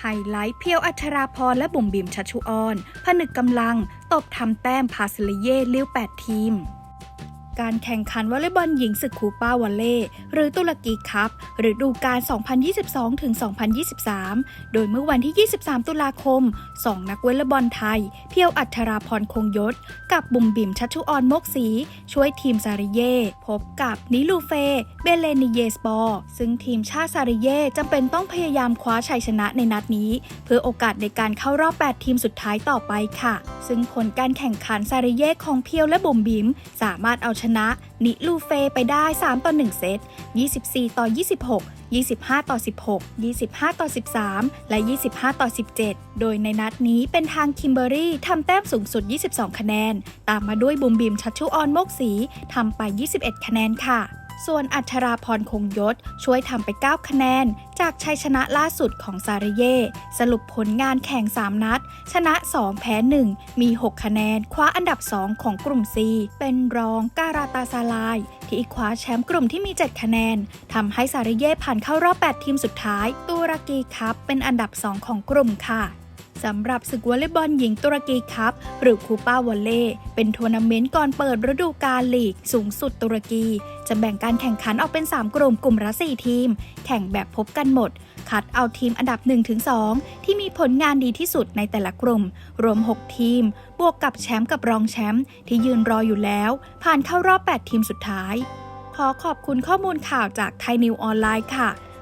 ไฮไลท์เพียวอัชราพรและบุ๋มบิมชัชชุออน ผนึกกำลัง ตบทำแต้มพาสเลเย่เลี้ยว8ทีม การแข่งขันวอลเลย์บอลหญิงศึกคูป้าวอลเล่หรือตุรกีคัพหรือดูการ2022ถึง2023 โดยเมื่อวันที่ 23 ตุลาคม 2 นักวอลเลย์บอลไทย เพียวอัชราพรคงยศ กับบุ๋มบิมชัชชุออนมกศีช่วยทีมซาริเย่ พบกับนิลูเฟ เบเลนิเยสปอร์ ซึ่งทีมชาติซาริเย่จำเป็นต้องพยายามคว้าชัยชนะในนัดนี้ เพื่อโอกาสในการเข้ารอบ 8 ทีมสุดท้ายต่อไปค่ะ ซึ่งผลการแข่งขันซาริเย่ของเพียวและบุ๋มบิมสามารถเอาชนะนิลูเฟไปได้ 3 ต่อ 1 เซต 24 ต่อ 26 25 ต่อ 16 25 ต่อ 13 และ 25 ต่อ 17 โดยในนัดนี้เป็นทางคิมเบอรี่ทำแต้มสูงสุด 22 คะแนน ตามมาด้วยบุมบิมชัชชุออนโมกสีทำไป 21 คะแนนค่ะ ส่วนอัชราพรคงยศช่วยทำไป 9 คะแนน จากชัยชนะล่าสุดของซาริเย่ สรุปผลงานแข่ง 3 นัด ชนะ 2 แพ้ 1 มี 6 คะแนน คว้าอันดับ 2 ของกลุ่ม C เป็นรองการาตาซาลาย ที่คว้าแชมป์กลุ่มที่มี 7 คะแนนทำให้ซาริเย่ผ่านเข้ารอบ 8 ทีมสุดท้ายตุรกีคัพเป็นอันดับ 2 ของกลุ่มค่ะ สำหรับศึกวอลเลย์บอลหญิงตุรกีคัพหรือคูป้าวอลเล่เป็นทัวร์นาเมนต์ก่อนเปิดฤดูกาลลีก สูงสุดตุรกี จะแบ่งการแข่งขันออกเป็น 3 กลุ่มกลุ่มละ4ทีม แข่งแบบพบกันหมด คัดเอาทีมอันดับ 1-2 ที่มีผลงานดีที่สุดในแต่ละกลุ่ม รวม 6 ทีม บวกกับแชมป์กับรองแชมป์ที่ยืนรออยู่แล้ว ผ่านเข้ารอบ 8 ทีมสุดท้าย ขอขอบคุณข้อมูลข่าวจากไทยนิวออนไลน์ค่ะ